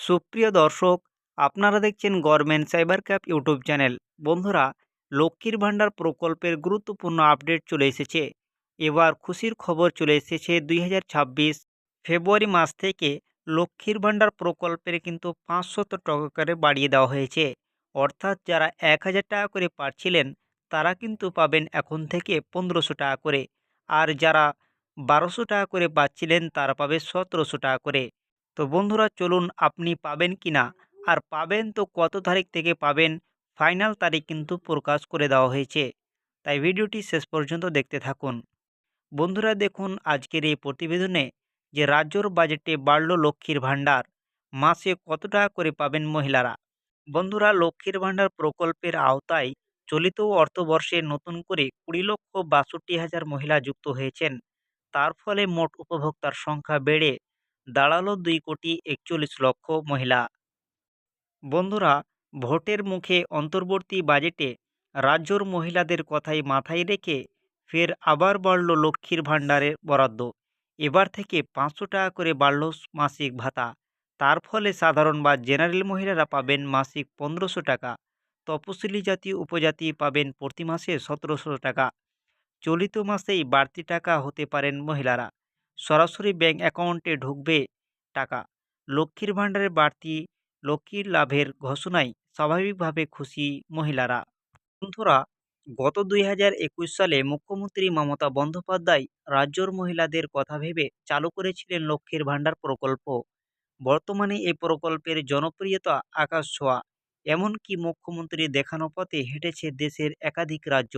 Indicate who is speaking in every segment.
Speaker 1: সুপ্রিয় দর্শক, আপনারা দেখছেন government cyber cafe YouTube channel বন্ধুরা, লক্ষ্মীর ভাণ্ডার প্রকল্পের গুরুত্বপূর্ণ আপডেট চলে এসেছে। এবার খুশির খবর চলে এসেছে দুই হাজার ছাব্বিশ ফেব্রুয়ারি মাস থেকে লক্ষ্মীর ভাণ্ডার প্রকল্পের কিন্তু পাঁচশত টাকা করে বাড়িয়ে দেওয়া হয়েছে। অর্থাৎ যারা এক হাজার টাকা করে পাচ্ছিলেন তারা কিন্তু পাবেন এখন থেকে পনেরোশো টাকা করে। আর যারা বারোশো টাকা করে পাচ্ছিলেন তারা পাবে সতেরোশো টাকা করে। তো বন্ধুরা চলুন আপনি পাবেন কি না? আর পাবেন তো কত তারিখ থেকে পাবেন? ফাইনাল তারিখ কিন্তু প্রকাশ করে দেওয়া হয়েছে। তাই ভিডিওটি শেষ পর্যন্ত দেখতে থাকুন। বন্ধুরা দেখুন আজকের এই প্রতিবেদনে যে রাজ্যর বাজেটে বাড়ল লক্ষ্মীর ভাণ্ডার, মাসে কত টাকা করে পাবেন মহিলারা? বন্ধুরা লক্ষ্মীর ভাণ্ডার প্রকল্পের আওতায় চলিত অর্থবর্ষে নতুন করে কুড়ি লক্ষ বাষট্টি হাজার মহিলা যুক্ত হয়েছেন। তার ফলে মোট উপভোক্তার সংখ্যা বেড়ে দাঁড়াল দুই কোটি একচল্লিশ লক্ষ মহিলা। বন্ধুরা, ভোটের মুখে অন্তর্বর্তী বাজেটে রাজ্যর মহিলাদের কথাই মাথায় রেখে ফের আবার বাড়ল লক্ষ্মীর ভাণ্ডারের বরাদ্দ। এবার থেকে পাঁচশো টাকা করে বাড়ল মাসিক ভাতা। তার ফলে সাধারণ বা জেনারেল মহিলারা পাবেন মাসিক পনেরোশো টাকা, তপশিলি জাতি, উপজাতি পাবেন প্রতি মাসে সতেরোশো টাকা। চলিত মাসেই বাড়তি টাকা হতে পারেন মহিলারা। সরাসরি ব্যাঙ্ক অ্যাকাউন্টে ঢুকবে টাকা। লক্ষ্মীর ভাণ্ডারের বাড়তি লক্ষ্মীর লাভের ঘোষণায় স্বাভাবিকভাবে খুশি মহিলারা। বন্ধুরা, গত দুই হাজার একুশ সালে মুখ্যমন্ত্রী মমতা বন্দ্যোপাধ্যায় রাজ্যর মহিলাদের কথা ভেবে চালু করেছিলেন লক্ষ্মীর ভাণ্ডার প্রকল্প। বর্তমানে এই প্রকল্পের জনপ্রিয়তা আকাশ ছোঁয়া। এমনকি মুখ্যমন্ত্রী দেখানো পথে হেঁটেছে দেশের একাধিক রাজ্য।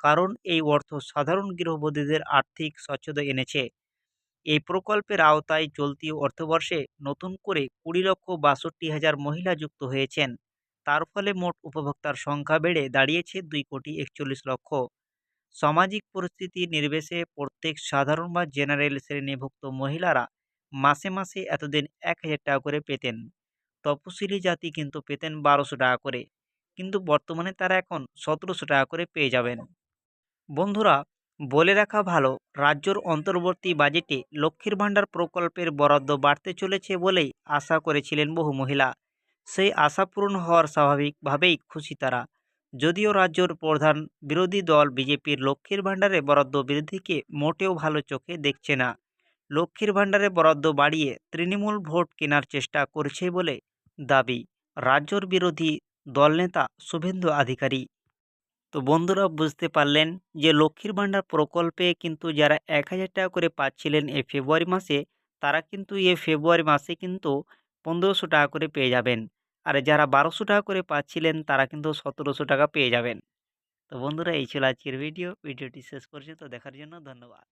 Speaker 1: কারণ এই অর্থ সাধারণ গৃহবধূদের আর্থিক স্বচ্ছতা এনেছে। এই প্রকল্পের আওতায় চলতি অর্থবর্ষে নতুন করে কুড়ি লক্ষ বাষট্টি হাজার মহিলা যুক্ত হয়েছেন। তার ফলে মোট উপভোক্তার সংখ্যা বেড়ে দাঁড়িয়েছে দুই কোটি একচল্লিশ লক্ষ। সামাজিক পরিস্থিতি নির্বিশেষে প্রত্যেক সাধারণ বা জেনারেল শ্রেণীভুক্ত মহিলারা মাসে মাসে এতদিন এক হাজার টাকা করে পেতেন। তপশিলি জাতি কিন্তু পেতেন বারোশো টাকা করে, কিন্তু বর্তমানে তারা এখন সতেরোশো টাকা করে পেয়ে যাবেন। বন্ধুরা, বলে রাখা ভালো রাজ্যর অন্তর্বর্তী বাজেটে লক্ষ্মীর ভাণ্ডার প্রকল্পের বরাদ্দ বাড়তে চলেছে বলেই আশা করেছিলেন বহু মহিলা। সেই আশা পূরণ হওয়ার স্বাভাবিকভাবেই খুশি তারা। যদিও রাজ্যর প্রধান বিরোধী দল বিজেপির লক্ষ্মীর ভাণ্ডারে বরাদ্দ বৃদ্ধিকে মোটেও ভালো চোখে দেখছে না। লক্ষ্মীর ভাণ্ডারে বরাদ্দ বাড়িয়ে তৃণমূল ভোট কেনার চেষ্টা করছে বলে দাবি। রাজ্যর বিরোধী দলনেতা শুভেন্দু অধিকারী তো বন্ধুরা বুঝতে পারলেন যে লক্ষ্মীর ভাণ্ডার প্রকল্পে কিন্তু যারা এক হাজার টাকা করে পাচ্ছিলেন এই ফেব্রুয়ারি মাসে, তারা কিন্তু এই ফেব্রুয়ারি মাসে কিন্তু পনেরোশো টাকা করে পেয়ে যাবেন। আর যারা বারোশো টাকা করে পাচ্ছিলেন, তারা কিন্তু সতেরোশো টাকা পেয়ে যাবেন। তো বন্ধুরা, এই ছিল আজকের ভিডিও। ভিডিওটি শেষ পর্যন্ত দেখার জন্য ধন্যবাদ।